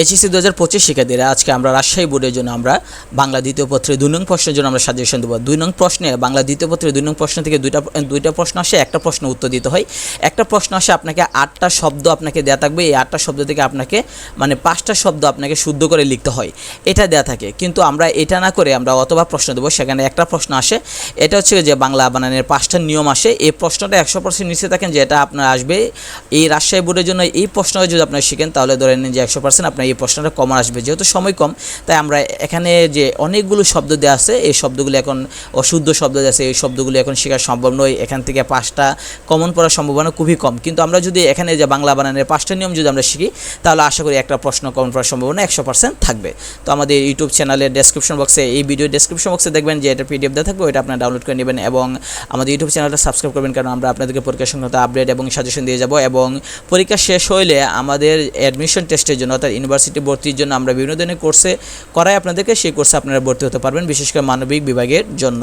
HSC দু হাজার পঁচিশ শিক্ষার্থীরা আজকে আমরা রাজশাহী বোর্ডের জন্য আমরা বাংলা দ্বিতীয় পত্রে দুই নং প্রশ্নের জন্য আমরা সাজেশন দেবো। দুই নং প্রশ্নে বাংলা দ্বিতীয় পত্রে দুই নং প্রশ্ন থেকে দুইটা দুইটা প্রশ্ন আসে, একটা প্রশ্ন উত্তর দিতে হয়। একটা প্রশ্ন আসে, আপনাকে আটটা শব্দ আপনাকে দেওয়া থাকবে। এই আটটা শব্দ থেকে আপনাকে মানে পাঁচটা শব্দ আপনাকে শুদ্ধ করে লিখতে হয়। এটা দেওয়া থাকে। কিন্তু আমরা এটা না করে আমরা অতবা প্রশ্ন দেবো। সেখানে একটা প্রশ্ন আসে। এটা হচ্ছে যে বাংলা বানানের পাঁচটা নিয়ম আসে। এই প্রশ্নটা একশো পার্সেন্ট নিচে থাকেন যে এটা আপনার আসবে। এই রাজশাহী বোর্ডের জন্য এই প্রশ্নটা যদি আপনারা শিখেন, তাহলে ধরে নিন যে একশো পার্সেন্ট আপনার এই প্রশ্নটা কমন আসবে। যেহেতু সময় কম, তাই আমরা এখানে যে অনেকগুলো শব্দ দেওয়া আছে, এই শব্দগুলো এখন অশুদ্ধ শব্দ দেওয়া আছে, এই শব্দগুলো এখন শেখা সম্ভব নয়। এখান থেকে পাঁচটা কমন পড়ার সম্ভাবনা খুবই কম। কিন্তু আমরা যদি এখানে যে বাংলা বানানের পাঁচটা নিয়ম যদি আমরা শিখি, তাহলে আশা করি একটা প্রশ্ন কমন পড়ার সম্ভাবনা একশো পার্সেন্ট থাকবে। তো আমাদের ইউটিউব চ্যানেলের ডেসক্রিপশন বক্সে এই ভিডিও ডেসক্রিপশন বক্সে দেখবেন যে এটা পিডিএফ দেওয়া থাকবে, ওইটা আপনারা ডাউনলোড করে নেবেন এবং আমাদের ইউটিউব চ্যানেলটা সাবস্ক্রাইব করবেন, কারণ আমরা আপনাদেরকে পরীক্ষা সংক্রান্ত আপডেট এবং সাজেশন দিয়ে যাব এবং পরীক্ষা শেষ হইলে আমাদের অ্যাডমিশন টেস্টের জন্য অর্থাৎ ইউনিভার্সিটি ভর্তির জন্য আমরা বিভিন্ন ধরনের কোর্সে করাই আপনাদেরকে, সেই কোর্সে আপনারা ভর্তি হতে পারবেন, বিশেষ করে মানবিক বিভাগের জন্য।